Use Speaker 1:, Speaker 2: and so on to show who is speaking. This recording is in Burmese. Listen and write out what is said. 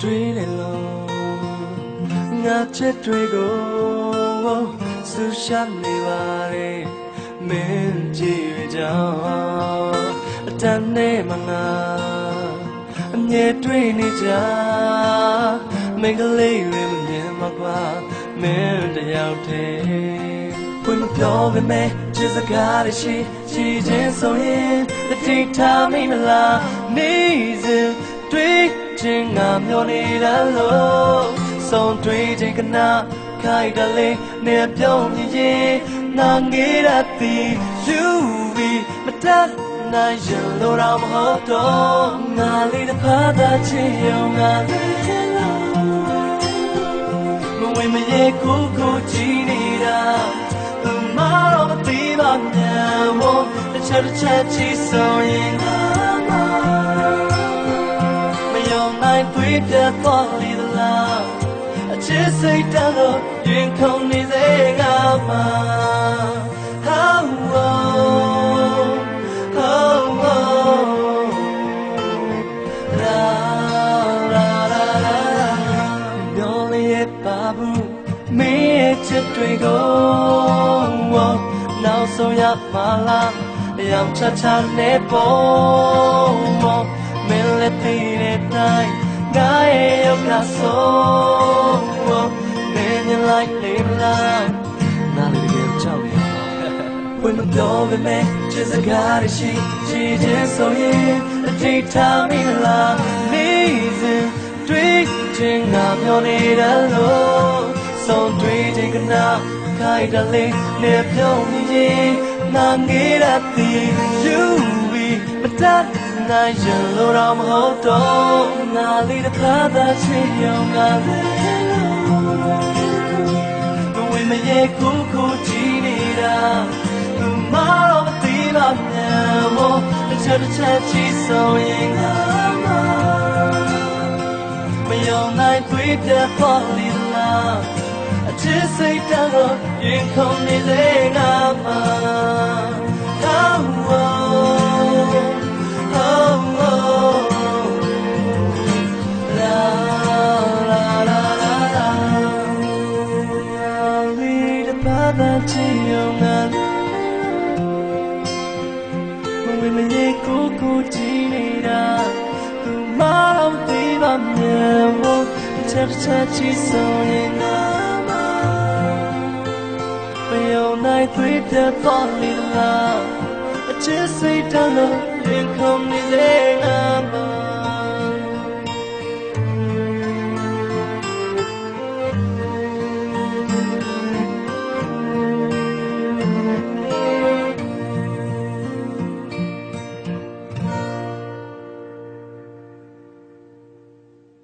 Speaker 1: တွေးတယ်လို့ငါချက်တွေကိုဆူရှာနေပါလေမင်းကြည့်ရကြောင်းအတန်းနဲ့မငါအမြဲတွေးနေကြမင်းကလေးတွေမမြင်မကွာမင်းတယောက်တည်းဖွင့်မပြောပေမဲ့ချစ်စကားတွေရှိရှိချင်းဆိုရင်တတိထားမိမလားနေစဉ်တွေး ချင်ငါမျောနေတာလို့ဆုံးတွေးခြင်းကနာခိုက်တလေးနေပြုံးမြင်ရင်ငါငေးရသည်ယူပြီးမတတ်နိုင်ရင်လို့တော့မဟုတ်တော့ငါလေးတစ်ဖက်သာချင်ရုံငါလေးမဝင်မရေကိုကိုကြည့်နေတာသူမတော့မသိပါမြန်ဘောတစ်ချက်တစ်ချက်ကြည့်ဆိုရင်ငါ ယုံနိုင်တွေ့ပြတ်သွားလေလားအချစ်စိတ်တန်းလို့ရင်ခုန်နေစေငါမှာ How oh, oh, oh. La, la, la, la. မျောလျက်ပါဘူးမင်းရဲ့ချစ်တွေကိုနောက်ဆုံးရမှာလားရောင်ချချနဲ့ပေါ် ချစ်စကားတွေရှိရှိချင်းဆိုရင်အထိထားမိလားနေစဉ်တွေ့ချင်းငါမျောနေတယ်လို့ဆုံးတွေ့ခြင်းကနာခိုက်တလေးနေပြုံးမြင်ငါငေးရသည် you be မတတ်နိုင်ရင်လို့တော့မဟုတ်တော့ ငါလေးတစ်ခါသာချစ်ရုံငါလေးမဝင်မရေခုခုကြည့်နေတာသူမတော့မသိပါမြန်ဘောတစ်ချက်တစ်ချက်ကြည့်ဆိုရင်ငါမမယုံနိုင်တွေ့တဲ့ပေါ်လီလားအချစ်စိတ်တန်းတော့ရင်ခုန်နေစေငါမှာ ဖို့တစ်ချက်တစ်ချက်ကြည့်ဆိုရင်ငါ